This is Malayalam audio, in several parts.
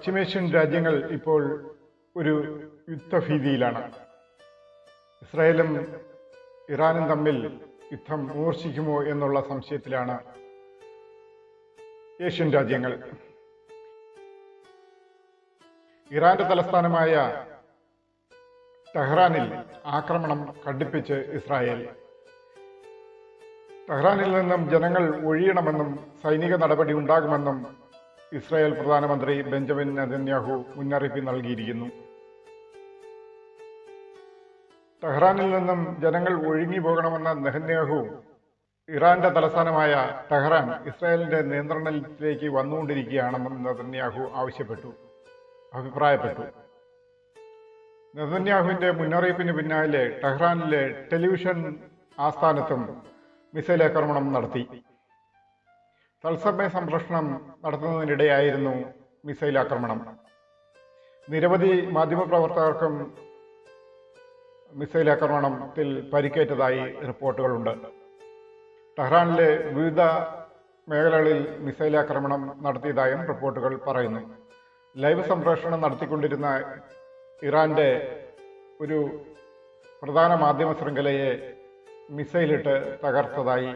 പശ്ചിമേഷ്യൻ രാജ്യങ്ങൾ ഇപ്പോൾ ഒരു യുദ്ധഭീതിയിലാണ്. ഇസ്രായേലും ഇറാനും തമ്മിൽ യുദ്ധം മൂർച്ഛിക്കുമോ എന്നുള്ള സംശയത്തിലാണ് ഏഷ്യൻ രാജ്യങ്ങൾ. ഇറാന്റെ തലസ്ഥാനമായ ടെഹ്റാനിൽ ആക്രമണം കടുപ്പിച്ച് ഇസ്രായേൽ. ടെഹ്റാനിൽ നിന്നും ജനങ്ങൾ ഒഴിയണമെന്നും സൈനിക നടപടി ഉണ്ടാകുമെന്നും ഇസ്രായേൽ പ്രധാനമന്ത്രി ബെഞ്ചമിൻ നെതന്യാഹു മുന്നറിയിപ്പ് നൽകിയിരിക്കുന്നു. ടെഹ്റാനിൽ നിന്നും ജനങ്ങൾ ഒഴുങ്ങി പോകണമെന്ന നെഹന്യാഹു ഇറാന്റെ തലസ്ഥാനമായ ടെഹ്റാൻ ഇസ്രായേലിന്റെ നിയന്ത്രണത്തിലേക്ക് വന്നുകൊണ്ടിരിക്കുകയാണെന്നും നെതന്യാഹു ആവശ്യപ്പെട്ടു അഭിപ്രായപ്പെട്ടു. നെതന്യാഹുവിന്റെ മുന്നറിയിപ്പിന് പിന്നാലെ ടെഹ്റാനിലെ ടെലിവിഷൻ ആസ്ഥാനത്തും മിസൈൽ ആക്രമണം നടത്തി. തത്സമയ സംപ്രേഷണം നടത്തുന്നതിനിടെയായിരുന്നു മിസൈൽ ആക്രമണം. നിരവധി മാധ്യമപ്രവർത്തകർക്കും മിസൈൽ ആക്രമണത്തിൽ പരിക്കേറ്റതായി റിപ്പോർട്ടുകളുണ്ട്. ടെഹ്റാനിലെ വിവിധ മേഖലകളിൽ മിസൈൽ ആക്രമണം നടത്തിയതായും റിപ്പോർട്ടുകൾ പറയുന്നു. ലൈവ് സംപ്രേഷണം നടത്തിക്കൊണ്ടിരുന്ന ഇറാന്റെ ഒരു പ്രധാന മാധ്യമ ശൃംഖലയെ മിസൈലിട്ട് തകർത്തതായി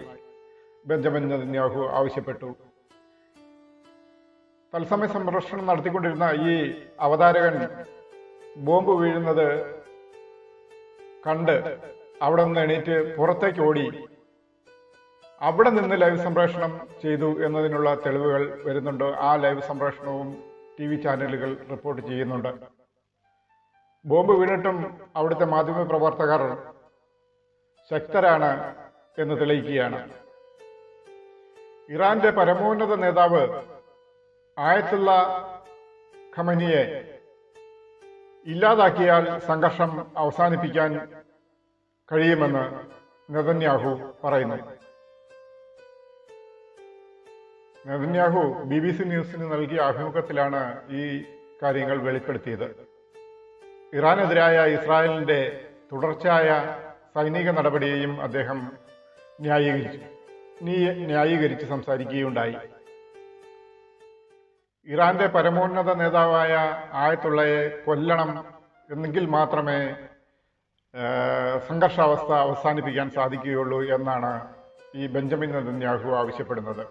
ബെഞ്ചമിൻ നെതന്യാഹു ആവശ്യപ്പെട്ടു. തത്സമയ സംരക്ഷണം നടത്തിക്കൊണ്ടിരുന്ന ഈ അവതാരകൻ ബോംബ് വീഴുന്നത് കണ്ട് അവിടെ നിന്ന് എണീറ്റ് പുറത്തേക്ക് ഓടി. അവിടെ നിന്ന് ലൈവ് സംപ്രേഷണം ചെയ്തു എന്നതിനുള്ള തെളിവുകൾ വരുന്നുണ്ട്. ആ ലൈവ് സംപ്രേഷണവും ടി വി ചാനലുകൾ റിപ്പോർട്ട് ചെയ്യുന്നുണ്ട്. ബോംബ് വീണിട്ടും അവിടുത്തെ മാധ്യമ പ്രവർത്തകർ ശക്തരാണ് എന്ന് തെളിയിക്കുകയാണ്. ഇറാന്റെ പരമോന്നത നേതാവ് ആയത്തുള്ള ഖമനിയെ ഇല്ലാതാക്കിയാൽ സംഘർഷം അവസാനിപ്പിക്കാൻ കഴിയുമെന്ന് നെതന്യാഹു പറയുന്നു. നെതന്യാഹു ബി ബി സി ന്യൂസിന് നൽകിയ അഭിമുഖത്തിലാണ് ഈ കാര്യങ്ങൾ വെളിപ്പെടുത്തിയത്. ഇറാനെതിരായ ഇസ്രായേലിന്റെ തുടർച്ചയായ സൈനിക നടപടിയെയും അദ്ദേഹം ന്യായീകരിച്ചു. ന്യായീകരിച്ച് സംസാരിക്കുകയുണ്ടായി. ഇറാന്റെ പരമോന്നത നേതാവായ ആയത്തുള്ളയെ കൊല്ലണം എന്നെങ്കിൽ മാത്രമേ സംഘർഷാവസ്ഥ അവസാനിപ്പിക്കാൻ സാധിക്കുകയുള്ളൂ എന്നാണ് ഈ ബെഞ്ചമിൻ നെതന്യാഹു ആവശ്യപ്പെടുന്നത്.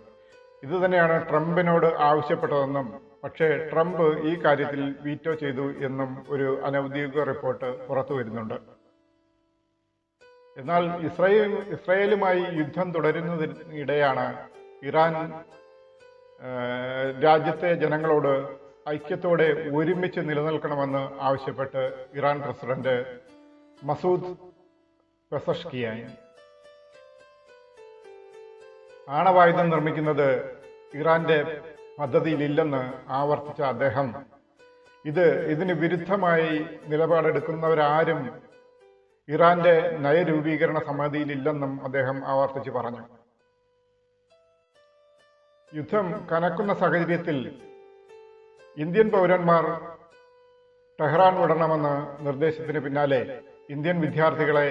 ഇത് തന്നെയാണ് ട്രംപിനോട് ആവശ്യപ്പെട്ടതെന്നും പക്ഷേ ട്രംപ് ഈ കാര്യത്തിൽ വീറ്റോ ചെയ്തു എന്നും ഒരു അനൗദ്യോഗിക റിപ്പോർട്ട് പുറത്തു വരുന്നുണ്ട് എന്നാൽ ഇസ്രായേൽ ഇസ്രായേലുമായി യുദ്ധം തുടരുന്നതിനിടെയാണ് ഇറാൻ രാജ്യത്തെ ജനങ്ങളോട് ഐക്യത്തോടെ ഒരുമിച്ച് നിലനിൽക്കണമെന്ന് ആവശ്യപ്പെട്ട് ഇറാൻ പ്രസിഡന്റ് മസൂദ് പെസഷ്കിയാൻ ആണവായുധം നിർമ്മിക്കുന്നത് ഇറാന്റെ പദ്ധതിയിലില്ലെന്ന് ആവർത്തിച്ച അദ്ദേഹം ഇത് ഇതിന് വിരുദ്ധമായി നിലപാടെടുക്കുന്നവരാരും ഇറാന്റെ നയരൂപീകരണ സമിതിയിലില്ലെന്നും അദ്ദേഹം ആവർത്തിച്ച് പറഞ്ഞു. യുദ്ധം കനക്കുന്ന സാഹചര്യത്തിൽ ഇന്ത്യൻ പൗരന്മാർ ടെഹ്റാൻ വിടണമെന്ന നിർദ്ദേശത്തിന് പിന്നാലെ ഇന്ത്യൻ വിദ്യാർത്ഥികളെ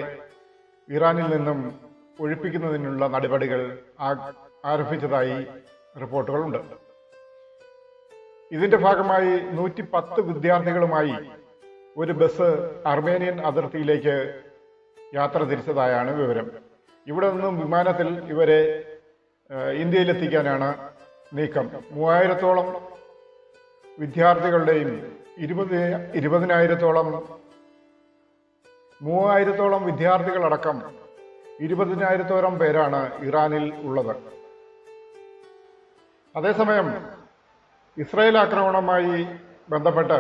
ഇറാനിൽ നിന്നും ഒഴിപ്പിക്കുന്നതിനുള്ള നടപടികൾ ആരംഭിച്ചതായി റിപ്പോർട്ടുകളുണ്ട്. ഇതിന്റെ ഭാഗമായി നൂറ്റി പത്ത് വിദ്യാർത്ഥികളുമായി ഒരു ബസ് അർമേനിയൻ അതിർത്തിയിലേക്ക് യാത്ര തിരിച്ചതായാണ് വിവരം. ഇവിടെ നിന്നും വിമാനത്തിൽ ഇവരെ ഇന്ത്യയിലെത്തിക്കാനാണ് നീക്കം. മൂവായിരത്തോളം വിദ്യാർത്ഥികളുടെയും ഇരുപത് ഇരുപതിനായിരത്തോളം മൂവായിരത്തോളം വിദ്യാർത്ഥികളടക്കം ഇരുപതിനായിരത്തോളം പേരാണ് ഇറാനിൽ ഉള്ളത്. അതേസമയം ഇസ്രായേൽ ആക്രമണവുമായി ബന്ധപ്പെട്ട്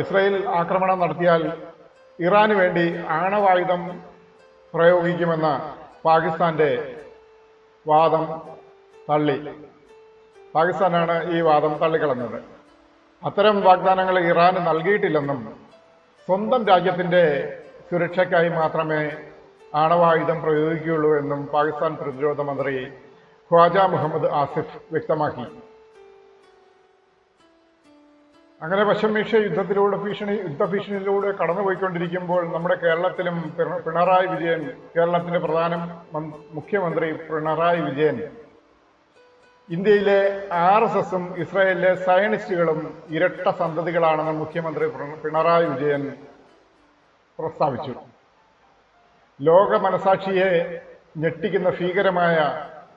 ഇസ്രായേൽ ആക്രമണം നടത്തിയാൽ ഇറാന് വേണ്ടി ആണവായുധം പ്രയോഗിക്കുമെന്ന പാകിസ്ഥാന്റെ വാദം തള്ളി. പാകിസ്ഥാനാണ് ഈ വാദം തള്ളിക്കളഞ്ഞത്. അത്തരം വാഗ്ദാനങ്ങൾ ഇറാന് നൽകിയിട്ടില്ലെന്നും സ്വന്തം രാജ്യത്തിന്റെ സുരക്ഷയ്ക്കായി മാത്രമേ ആണവായുധം പ്രയോഗിക്കുകയുള്ളൂ എന്നും പാകിസ്ഥാൻ പ്രതിരോധ മന്ത്രി ഖ്വാജ മുഹമ്മദ് ആസിഫ് വ്യക്തമാക്കി. അങ്ങനെ പശ്ചിമേഷ്യ യുദ്ധത്തിലൂടെ ഭീഷണി യുദ്ധഭീഷണിയിലൂടെ കടന്നുപോയിക്കൊണ്ടിരിക്കുമ്പോൾ നമ്മുടെ കേരളത്തിലും പിണറായി വിജയൻ കേരളത്തിന്റെ പ്രധാന മുഖ്യമന്ത്രി പിണറായി വിജയൻ ഇന്ത്യയിലെ ആർ എസ് എസും ഇസ്രായേലിലെ സയനിസ്റ്റുകളും ഇരട്ട സന്തതികളാണെന്ന് മുഖ്യമന്ത്രി പിണറായി വിജയൻ പ്രസ്താവിച്ചു. ലോക മനസാക്ഷിയെ ഞെട്ടിക്കുന്ന ഭീകരമായ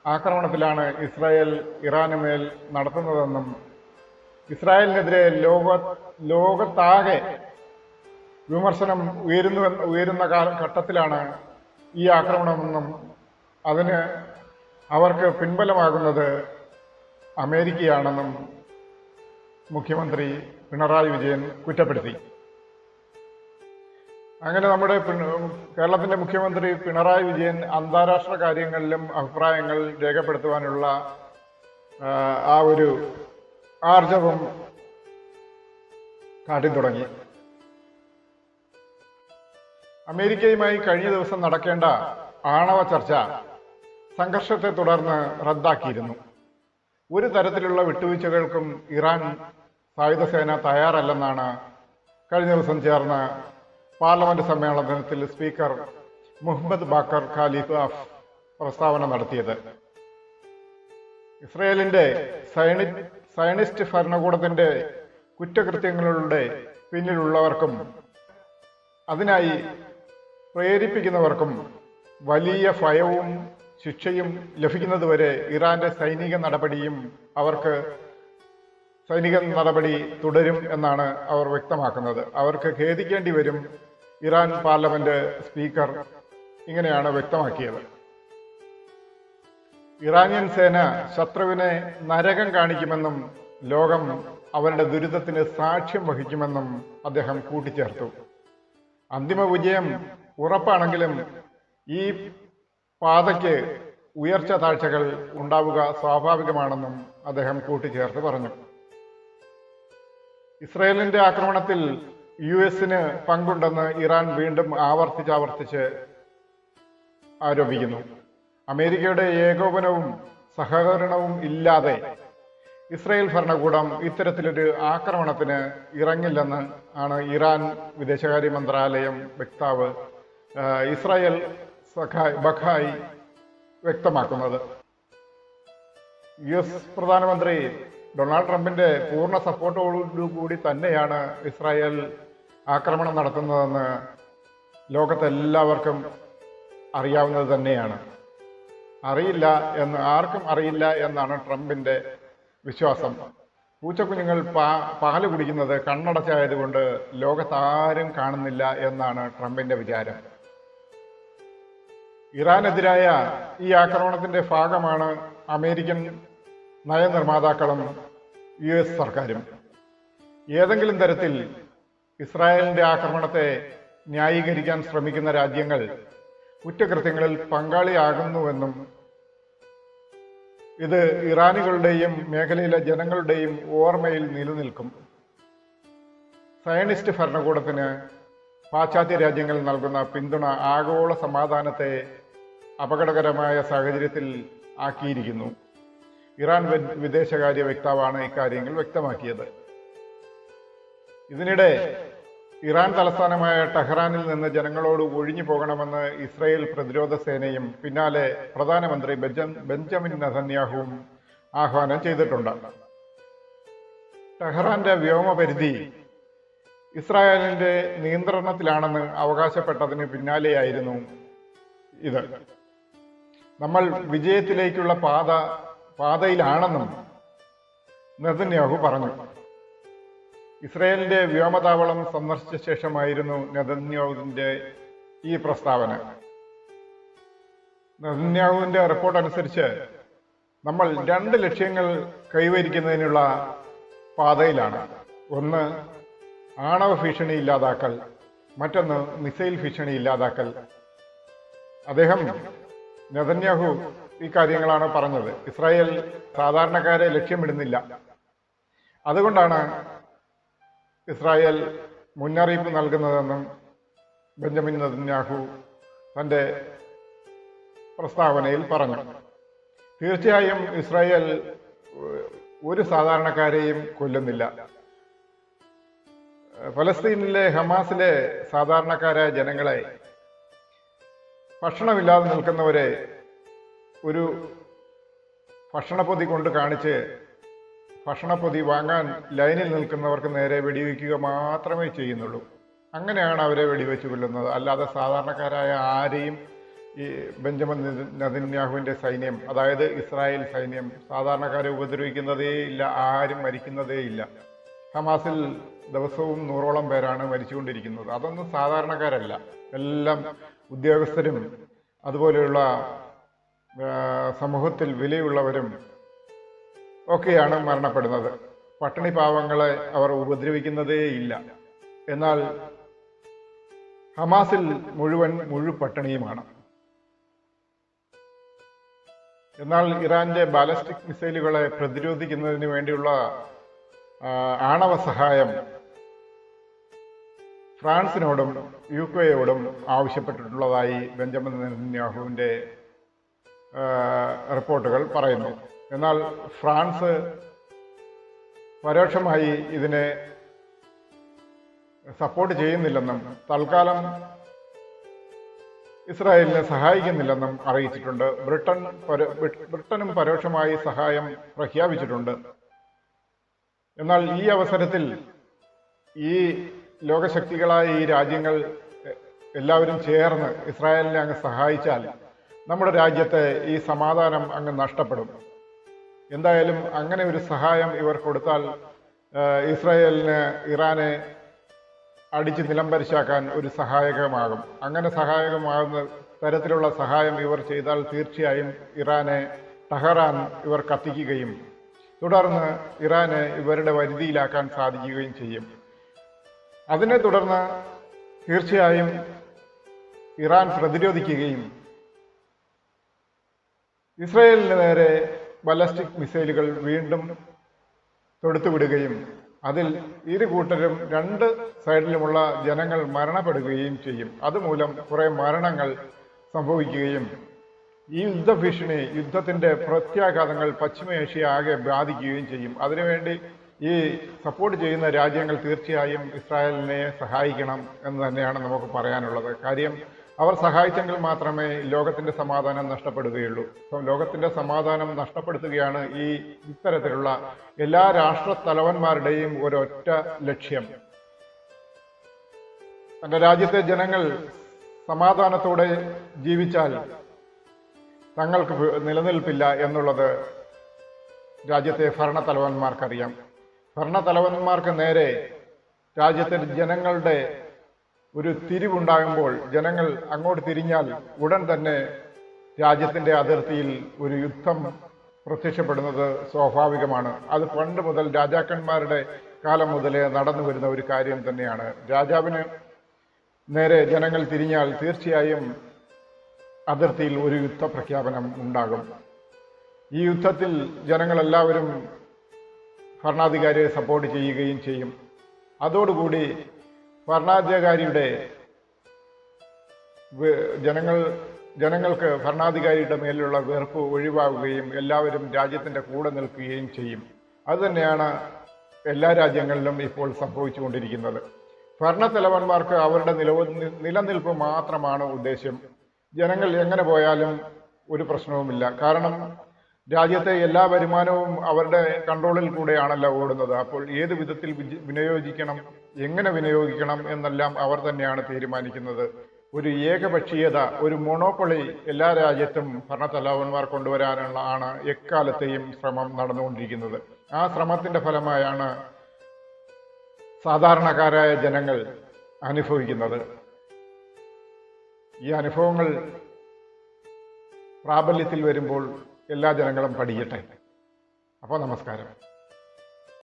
ആക്രമണത്തിലാണ് ഇസ്രായേൽ ഇറാനുമേൽ നടത്തുന്നതെന്നും ഇസ്രായേലിനെതിരെ ലോക ലോകത്താകെ വിമർശനം ഉയരുന്നു ഉയരുന്ന ഘട്ടത്തിലാണ് ഈ ആക്രമണമെന്നും അതിന് അവർക്ക് പിൻബലമാകുന്നത് അമേരിക്കയാണെന്നും മുഖ്യമന്ത്രി പിണറായി വിജയൻ കുറ്റപ്പെടുത്തി. അങ്ങനെ നമ്മുടെ കേരളത്തിന്റെ മുഖ്യമന്ത്രി പിണറായി വിജയൻ അന്താരാഷ്ട്ര കാര്യങ്ങളിലും അഭിപ്രായങ്ങൾ രേഖപ്പെടുത്തുവാനുള്ള ആ ഒരു ആർജവം കാട്ടി തുടങ്ങി. അമേരിക്കയുമായി കഴിഞ്ഞ ദിവസം നടക്കേണ്ട ആണവ ചർച്ച സംഘർഷത്തെ തുടർന്ന് റദ്ദാക്കിയിരുന്നു. ഒരു തരത്തിലുള്ള വിട്ടുവീഴ്ചകൾക്കും ഇറാൻ സായുധസേന തയ്യാറല്ലെന്നാണ് കഴിഞ്ഞ ദിവസം ചേർന്ന പാർലമെന്റ് സമ്മേളനത്തിൽ സ്പീക്കർ മുഹമ്മദ് ബാക്കർ ഖാലിഫ് പ്രസ്താവന നടത്തിയത്. ഇസ്രയേലിന്റെ സയണി സയണിസ്റ്റ് ഭരണകൂടത്തിന്റെ കുറ്റകൃത്യങ്ങളുടെ പിന്നിലുള്ളവർക്കും അതിനായി പ്രേരിപ്പിക്കുന്നവർക്കും വലിയ ഭയവും ശിക്ഷയും ലഭിക്കുന്നതുവരെ ഇറാന്റെ സൈനിക നടപടിയും അവർക്ക് സൈനിക നടപടി തുടരും എന്നാണ് അവർ വ്യക്തമാക്കുന്നത്. അവർക്ക് ഖേദിക്കേണ്ടി വരും ഇറാൻ പാർലമെന്റ് സ്പീക്കർ ഇങ്ങനെയാണ് വ്യക്തമാക്കിയത്. ഇറാനിയൻ സേന ശത്രുവിനെ നരകം കാണിക്കുമെന്നും ലോകം അവരുടെ ദുരിതത്തിന് സാക്ഷ്യം വഹിക്കുമെന്നും അദ്ദേഹം കൂട്ടിച്ചേർത്തു. അന്തിമ വിജയം ഉറപ്പാണെങ്കിലും ഈ പാതയ്ക്ക് ഉയർച്ച താഴ്ചകൾ ഉണ്ടാവുക സ്വാഭാവികമാണെന്നും അദ്ദേഹം കൂട്ടിച്ചേർത്ത് പറഞ്ഞു. ഇസ്രയേലിന്റെ ആക്രമണത്തിൽ യു എസിന് പങ്കുണ്ടെന്ന് ഇറാൻ വീണ്ടും ആവർത്തിച്ചാവർത്തിച്ച് ആരോപിക്കുന്നു. അമേരിക്കയുടെ ഏകോപനവും സഹകരണവും ഇല്ലാതെ ഇസ്രായേൽ ഭരണകൂടം ഇത്തരത്തിലൊരു ആക്രമണത്തിന് ഇറങ്ങില്ലെന്ന് ആണ് ഇറാൻ വിദേശകാര്യ മന്ത്രാലയം വക്താവ് ഇസ്രായേൽ സഖായ് ബഖായി വ്യക്തമാക്കുന്നത്. യു എസ് പ്രധാനമന്ത്രി ഡൊണാൾഡ് ട്രംപിന്റെ പൂർണ സപ്പോർട്ടോടുകൂടി തന്നെയാണ് ഇസ്രായേൽ ആക്രമണം നടത്തുന്നതെന്ന് ലോകത്തെല്ലാവർക്കും അറിയാവുന്നത് തന്നെയാണ്. അറിയില്ല എന്ന് ആർക്കും അറിയില്ല എന്നാണ് ട്രംപിന്റെ വിശ്വാസം. പൂച്ചക്കുഞ്ഞുങ്ങൾ പാ പാൽ കുടിക്കുന്നത് കണ്ണടച്ചായതുകൊണ്ട് ലോകത്താരും കാണുന്നില്ല എന്നാണ് ട്രംപിന്റെ വിചാരം. ഇറാനെതിരായ ഈ ആക്രമണത്തിന്റെ ഭാഗമാണ് അമേരിക്കൻ നയനിർമ്മാതാക്കളും യു എസ് സർക്കാരും. ഏതെങ്കിലും തരത്തിൽ ഇസ്രായേലിന്റെ ആക്രമണത്തെ ന്യായീകരിക്കാൻ ശ്രമിക്കുന്ന രാജ്യങ്ങൾ കുറ്റകൃത്യങ്ങളിൽ പങ്കാളിയാകുന്നുവെന്നും ഇത് ഇറാനികളുടെയും മേഖലയിലെ ജനങ്ങളുടെയും ഓർമ്മയിൽ നിലനിൽക്കും. സയനിസ്റ്റ് ഭരണകൂടത്തിന് പാശ്ചാത്യ രാജ്യങ്ങൾ നൽകുന്ന പിന്തുണ ആഗോള സമാധാനത്തെ അപകടകരമായ സാഹചര്യത്തിൽ ആക്കിയിരിക്കുന്നു. ഇറാൻ വിദേശകാര്യ വക്താവാണ് ഇക്കാര്യങ്ങൾ വ്യക്തമാക്കിയത്. ഇതിനിടെ ഇറാൻ തലസ്ഥാനമായ ടെഹ്റാനിൽ നിന്ന് ജനങ്ങളോട് ഒഴിഞ്ഞു പോകണമെന്ന് ഇസ്രയേൽ പ്രതിരോധ സേനയും പിന്നാലെ പ്രധാനമന്ത്രി ബെഞ്ചമിൻ നസന്യാഹുവും ആഹ്വാനം ചെയ്തിട്ടുണ്ട്. ടെഹ്റാന്റെ വ്യോമപരിധി ഇസ്രായേലിന്റെ നിയന്ത്രണത്തിലാണെന്ന് അവകാശപ്പെട്ടതിന് പിന്നാലെയായിരുന്നു ഇത്. നമ്മൾ വിജയത്തിലേക്കുള്ള പാത പാതയിലാണെന്നും നെതന്യാഹു പറഞ്ഞു. ഇസ്രയേലിന്റെ വ്യോമതാവളം സന്ദർശിച്ച ശേഷമായിരുന്നു നെതന്യാഹുവിന്റെ ഈ പ്രസ്താവന. നെതന്യാഹുവിന്റെ റിപ്പോർട്ട് അനുസരിച്ച് നമ്മൾ രണ്ട് ലക്ഷ്യങ്ങൾ കൈവരിക്കുന്നതിനുള്ള പാതയിലാണ്. ഒന്ന് ആണവ ഭീഷണി ഇല്ലാതാക്കൽ. മറ്റൊന്ന് മിസൈൽ ഭീഷണി ഇല്ലാതാക്കൽ. അദ്ദേഹം നെതന്യാഹു ഈ കാര്യങ്ങളാണ് പറഞ്ഞത്. ഇസ്രായേൽ സാധാരണക്കാരെ ലക്ഷ്യമിടുന്നില്ല. അതുകൊണ്ടാണ് ഇസ്രായേൽ മുന്നറിയിപ്പ് നൽകുന്നതെന്നും ബെഞ്ചമിൻ നദന്യാഹു തന്റെ പ്രസ്താവനയിൽ പറഞ്ഞു. തീർച്ചയായും ഇസ്രായേൽ ഒരു സാധാരണക്കാരെയും കൊല്ലുന്നില്ല. ഫലസ്തീനിലെ ഹമാസിലെ സാധാരണക്കാരായ ജനങ്ങളെ ഭക്ഷണമില്ലാതെ നിൽക്കുന്നവരെ ഒരു ഭക്ഷണപ്പൊതി കൊണ്ട് കാണിച്ച് ഭക്ഷണപ്പൊതി വാങ്ങാൻ ലൈനിൽ നിൽക്കുന്നവർക്ക് നേരെ വെടിവെക്കുക മാത്രമേ ചെയ്യുന്നുള്ളൂ. അങ്ങനെയാണ് അവരെ വെടിവെച്ച് കൊല്ലുന്നത്. അല്ലാതെ സാധാരണക്കാരായ ആരെയും ഈ ബെഞ്ചമിൻ നദിന്യാഹുവിന്റെ സൈന്യം അതായത് ഇസ്രായേൽ സൈന്യം സാധാരണക്കാരെ ഉപദ്രവിക്കുന്നതേ ഇല്ല ആരും മരിക്കുന്നതേ ഇല്ല. ഹമാസിൽ ദിവസവും നൂറോളം പേരാണ് മരിച്ചുകൊണ്ടിരിക്കുന്നത്. അതൊന്നും സാധാരണക്കാരല്ല. എല്ലാം ഉദ്യോഗസ്ഥരും അതുപോലെയുള്ള സമൂഹത്തിൽ വിലയുള്ളവരും ഒക്കെയാണ് മരണപ്പെടുന്നത്. പട്ടിണി പാവങ്ങളെ അവർ ഉപദ്രവിക്കുന്നതേ ഇല്ല. എന്നാൽ ഹമാസിൽ മുഴുവൻ മുഴു പട്ടിണിയുമാണ്. എന്നാൽ ഇറാന്റെ ബാലസ്റ്റിക് മിസൈലുകളെ പ്രതിരോധിക്കുന്നതിന് വേണ്ടിയുള്ള ആണവ സഹായം ഫ്രാൻസിനോടും യു കെയോടും ആവശ്യപ്പെട്ടിട്ടുള്ളതായി ബെഞ്ചമിൻ നെതന്യാഹുവിന്റെ റിപ്പോർട്ടുകൾ പറയുന്നു. എന്നാൽ ഫ്രാൻസ് പരോക്ഷമായി ഇതിനെ സപ്പോർട്ട് ചെയ്യുന്നില്ലെന്നും തൽക്കാലം ഇസ്രായേലിനെ സഹായിക്കുന്നില്ലെന്നും അറിയിച്ചിട്ടുണ്ട്. ബ്രിട്ടൻ ബ്രിട്ടനും പരോക്ഷമായി സഹായം പ്രഖ്യാപിച്ചിട്ടുണ്ട്. എന്നാൽ ഈ അവസരത്തിൽ ഈ ലോകശക്തികളായ ഈ രാജ്യങ്ങൾ എല്ലാവരും ചേർന്ന് ഇസ്രായേലിനെ അങ്ങ് സഹായിച്ചാൽ നമ്മുടെ രാജ്യത്തെ ഈ സമാധാനം അങ്ങ് നഷ്ടപ്പെടും. എന്തായാലും അങ്ങനെ ഒരു സഹായം ഇവർ കൊടുത്താൽ ഇസ്രായേലിന് ഇറാനെ അടിച്ച് നിലംപരിശാക്കാൻ ഒരു സഹായകമാകും. അങ്ങനെ സഹായകമാകുന്ന തരത്തിലുള്ള സഹായം ഇവർ ചെയ്താൽ തീർച്ചയായും ഇറാനെ തഹറാൻ ഇവർ കത്തിക്കുകയും തുടർന്ന് ഇറാനെ ഇവരുടെ വരുതിയിലാക്കാൻ സാധിക്കുകയും ചെയ്യും. അതിനെ തുടർന്ന് തീർച്ചയായും ഇറാൻ പ്രതിരോധിക്കുകയും ഇസ്രയേലിന് നേരെ ബലസ്റ്റിക് മിസൈലുകൾ വീണ്ടും തൊടുത്തുവിടുകയും അതിൽ ഇരു കൂട്ടരും രണ്ട് സൈഡിലുമുള്ള ജനങ്ങൾ മരണപ്പെടുകയും ചെയ്യും. അതുമൂലം കുറെ മരണങ്ങൾ സംഭവിക്കുകയും ഈ യുദ്ധഭീഷണി യുദ്ധത്തിന്റെ പ്രത്യാഘാതങ്ങൾ പശ്ചിമേഷ്യ ആകെ ബാധിക്കുകയും ചെയ്യും. അതിനുവേണ്ടി ഈ സപ്പോർട്ട് ചെയ്യുന്ന രാജ്യങ്ങൾ തീർച്ചയായും ഇസ്രായേലിനെ സഹായിക്കണം എന്ന് തന്നെയാണ് നമുക്ക് പറയാനുള്ളത്. കാര്യം അവർ സഹായിച്ചെങ്കിൽ മാത്രമേ ലോകത്തിന്റെ സമാധാനം നഷ്ടപ്പെടുകയുള്ളൂ. അപ്പം ലോകത്തിന്റെ സമാധാനം നഷ്ടപ്പെടുത്തുകയാണ് ഈ ഇത്തരത്തിലുള്ള എല്ലാ രാഷ്ട്ര തലവന്മാരുടെയും ഒരൊറ്റ ലക്ഷ്യം. തന്റെ രാജ്യത്തെ ജനങ്ങൾ സമാധാനത്തോടെ ജീവിച്ചാൽ തങ്ങൾക്ക് നിലനിൽപ്പില്ല എന്നുള്ളത് രാജ്യത്തെ ഭരണത്തലവന്മാർക്കറിയാം. ഭരണത്തലവന്മാർക്ക് നേരെ രാജ്യത്തെ ജനങ്ങളുടെ ഒരു തിരിവുണ്ടാകുമ്പോൾ ജനങ്ങൾ അങ്ങോട്ട് തിരിഞ്ഞാൽ ഉടൻ തന്നെ രാജ്യത്തിന്റെ അതിർത്തിയിൽ ഒരു യുദ്ധം പ്രത്യക്ഷപ്പെടുന്നത് സ്വാഭാവികമാണ്. അത് പണ്ട് മുതൽ രാജാക്കന്മാരുടെ കാലം മുതലേ നടന്നു വരുന്ന ഒരു കാര്യം തന്നെയാണ്. രാജാവിന് നേരെ ജനങ്ങൾ തിരിഞ്ഞാൽ തീർച്ചയായും അതിർത്തിയിൽ ഒരു യുദ്ധ പ്രഖ്യാപനം ഉണ്ടാകും. ഈ യുദ്ധത്തിൽ ജനങ്ങളെല്ലാവരും ഭരണാധികാരിയെ സപ്പോർട്ട് ചെയ്യുകയും ചെയ്യും. അതോടുകൂടി ഭരണാധികാരിയുടെ ജനങ്ങൾ ജനങ്ങൾക്ക് ഭരണാധികാരിയുടെ മേലുള്ള വെറുപ്പ് ഒഴിവാകുകയും എല്ലാവരും രാജ്യത്തിന്റെ കൂടെ നിൽക്കുകയും ചെയ്യും. അതുതന്നെയാണ് എല്ലാ രാജ്യങ്ങളിലും ഇപ്പോൾ സംഭവിച്ചുകൊണ്ടിരിക്കുന്നത്. ഭരണത്തലവന്മാർക്ക് അവരുടെ നിലവ് നിലനിൽപ്പ് മാത്രമാണ് ഉദ്ദേശ്യം. ജനങ്ങൾ എങ്ങനെ പോയാലും ഒരു പ്രശ്നവുമില്ല. കാരണം രാജ്യത്തെ എല്ലാ വരുമാനവും അവരുടെ കൺട്രോളിൽ കൂടെയാണല്ലോ ഓടുന്നത്. അപ്പോൾ ഏത് വിധത്തിൽ വിനിയോഗിക്കണം എങ്ങനെ വിനിയോഗിക്കണം എന്നെല്ലാം അവർ തന്നെയാണ് തീരുമാനിക്കുന്നത്. ഒരു ഏകപക്ഷീയത ഒരു മൊണോപ്പൊളി എല്ലാ രാജ്യത്തും ഭരണത്തലവന്മാർ കൊണ്ടുവരാനുള്ള ആണ് എക്കാലത്തെയും ശ്രമം നടന്നുകൊണ്ടിരിക്കുന്നത്. ആ ശ്രമത്തിന്റെ ഫലമായാണ് സാധാരണക്കാരായ ജനങ്ങൾ അനുഭവിക്കുന്നത്. ഈ അനുഭവങ്ങൾ പ്രാബല്യത്തിൽ വരുമ്പോൾ എല്ലാ ജനങ്ങളും പഠിക്കട്ടെ അപ്പോൾ നമസ്കാരം.